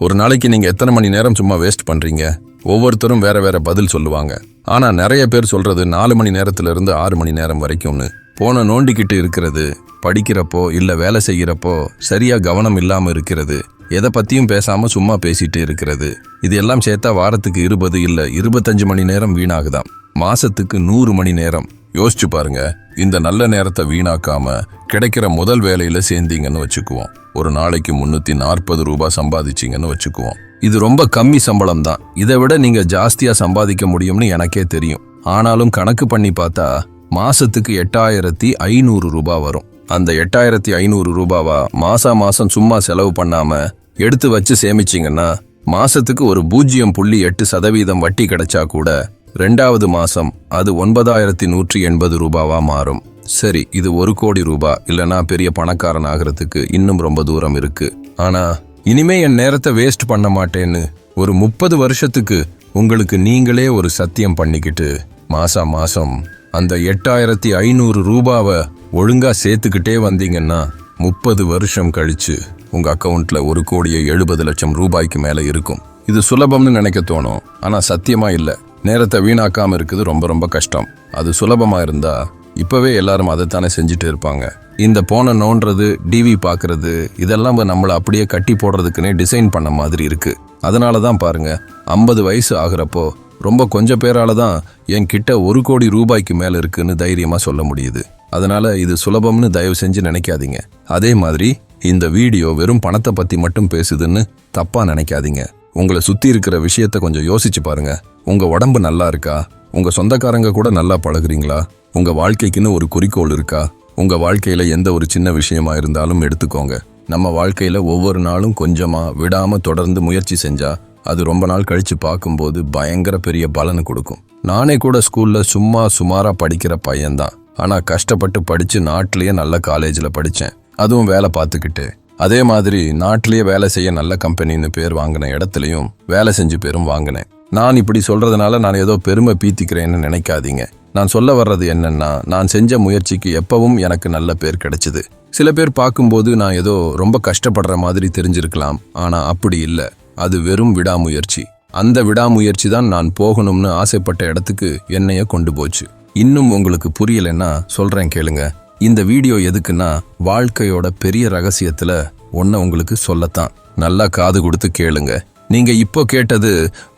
ஒரு நாளைக்கு நீங்க எத்தனை மணி நேரம் சும்மா வேஸ்ட் பண்றீங்க? ஒவ்வொருத்தரும் வேற வேற பதில் சொல்லுவாங்க. ஆனா நிறைய பேர் சொல்றது நாலு மணி நேரத்துல இருந்து ஆறு மணி நேரம் வரைக்கும்னு. போன நோண்டிக்கிட்டு இருக்கிறது படிக்கிறப்போ இல்ல வேலை செய்கிறப்போ சரியா கவனம் இல்லாம இருக்கிறது எதை பத்தியும் பேசாம சும்மா பேசிட்டு இருக்கிறது. இது எல்லாம் சேர்த்தா வாரத்துக்கு இருபது இல்ல இருபத்தஞ்சு மணி நேரம் வீணாகுதாம். மாசத்துக்கு நூறு மணி நேரம். யோசிச்சு பாருங்க. இந்த நல்ல நேரத்தை வீணாக்காம கிடைக்கிற முதல் வேலையில சேர்ந்தீங்கன்னு வச்சுக்குவோம். ஒரு நாளைக்கு முன்னூத்தி நாற்பது ரூபாய் சம்பாதிச்சிங்கன்னு வச்சுக்குவோம். இது ரொம்ப கம்மி சம்பளம் தான். இதை விட நீங்க ஜாஸ்தியா சம்பாதிக்க முடியும்னு எனக்கே தெரியும். ஆனாலும் கணக்கு பண்ணி பார்த்தா மாசத்துக்கு எட்டாயிரத்தி ஐநூறு ரூபாய் வரும். அந்த எட்டாயிரத்தி ஐநூறு ரூபாவா மாசா மாசம் சும்மா செலவு பண்ணாம எடுத்து வச்சு சேமிச்சிங்கன்னா மாசத்துக்கு ஒரு பூஜ்ஜியம் புள்ளி எட்டு சதவீதம் வட்டி கிடைச்சா கூட ரெண்டாவது மாதம் அது ஒன்பதாயிரத்தி நூற்றி எண்பது ரூபாவாக மாறும். சரி இது ஒரு கோடி ரூபா இல்லைனா பெரிய பணக்காரன் ஆகிறதுக்கு இன்னும் ரொம்ப தூரம் இருக்கு. ஆனா இனிமே என் நேரத்தை வேஸ்ட் பண்ண மாட்டேன்னு ஒரு முப்பது வருஷத்துக்கு உங்களுக்கு நீங்களே ஒரு சத்தியம் பண்ணிக்கிட்டு மாசா மாசம் அந்த எட்டாயிரத்தி ஐநூறு ரூபாவை ஒழுங்கா சேர்த்துக்கிட்டே வந்தீங்கன்னா முப்பது வருஷம் கழிச்சு உங்க அக்கவுண்ட்ல ஒரு கோடியே எழுபது லட்சம் ரூபாய்க்கு மேல இருக்கும். இது சுலபம்னு நினைக்க தோணும் ஆனா சத்தியமா இல்லை. நேரத்தை வீணாக்காம இருக்குது ரொம்ப ரொம்ப கஷ்டம். அது சுலபமாக இருந்தால் இப்போவே எல்லாரும் அதைத்தானே செஞ்சுட்டு இருப்பாங்க. இந்த போனை நோண்டுறது டிவி பார்க்குறது இதெல்லாம் நம்மளை அப்படியே கட்டி போடுறதுக்குன்னே டிசைன் பண்ண மாதிரி இருக்குது அதனால தான் பாருங்கள் ஐம்பது வயசு ஆகுறப்போ ரொம்ப கொஞ்சம் பேரால தான் என் கிட்ட ஒரு கோடி ரூபாய்க்கு மேலே இருக்குன்னு தைரியமாக சொல்ல முடியுது. அதனால் இது சுலபம்னு தயவு செஞ்சு நினைக்காதீங்க. அதே மாதிரி இந்த வீடியோ வெறும் பணத்தை பற்றி மட்டும் பேசுதுன்னு தப்பாக நினைக்காதீங்க. உங்களை சுற்றி இருக்கிற விஷயத்த கொஞ்சம் யோசிச்சு பாருங்க. உங்கள் உடம்பு நல்லா இருக்கா? உங்கள் சொந்தக்காரங்க கூட நல்லா பழகுறீங்களா? உங்கள் வாழ்க்கைக்குன்னு ஒரு குறிக்கோள் இருக்கா? உங்கள் வாழ்க்கையில் எந்த ஒரு சின்ன விஷயமா இருந்தாலும் எடுத்துக்கோங்க. நம்ம வாழ்க்கையில் ஒவ்வொரு நாளும் கொஞ்சமாக விடாமல் தொடர்ந்து முயற்சி செஞ்சால் அது ரொம்ப நாள் கழித்து பார்க்கும்போது பயங்கர பெரிய பலனை கொடுக்கும். நானே கூட ஸ்கூலில் சும்மா சுமாராக படிக்கிற பையன்தான். ஆனால் கஷ்டப்பட்டு படித்து நாட்டிலேயே நல்ல காலேஜில் படித்தேன் அதுவும் வேலை பார்த்துக்கிட்டு. அதே மாதிரி நாட்டிலேயே வேலை செய்ய நல்ல கம்பெனின்னு பேர் வாங்கின இடத்துலையும் வேலை செஞ்சு பேரும் வாங்கினேன். நான் இப்படி சொல்கிறதுனால நான் ஏதோ பெருமை பீத்திக்கிறேன்னு நினைக்காதீங்க. நான் சொல்ல வர்றது என்னன்னா நான் செஞ்ச முயற்சிக்கு எப்பவும் எனக்கு நல்ல பேர் கிடைச்சது. சில பேர் பார்க்கும்போது நான் ஏதோ ரொம்ப கஷ்டப்படுற மாதிரி தெரிஞ்சிருக்கலாம். ஆனால் அப்படி இல்லை. அது வெறும் விடாமுயற்சி. அந்த விடாமுயற்சி தான் நான் போகணும்னு ஆசைப்பட்ட இடத்துக்கு என்னைய கொண்டு போச்சு. இன்னும் உங்களுக்கு புரியலைன்னா சொல்றேன் கேளுங்க. இந்த வீடியோ எதுக்குன்னா வாழ்க்கையோட பெரிய ரகசியத்துல ஒன்ன உங்களுக்கு சொல்லத்தான். நல்லா காது கொடுத்து கேளுங்க. நீங்க இப்போ கேட்டது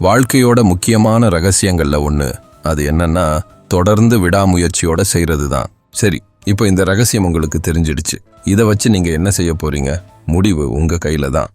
வாழ்க்கையோட முக்கியமான ரகசியங்கள்ல ஒன்று அது என்னன்னா தொடர்ந்து விடாமுயற்சியோட செய்யறது தான் சரி இப்போ இந்த ரகசியம் உங்களுக்கு தெரிஞ்சிடுச்சு. இதை வச்சு நீங்க என்ன செய்ய போறீங்க? முடிவு உங்க கையில தான்.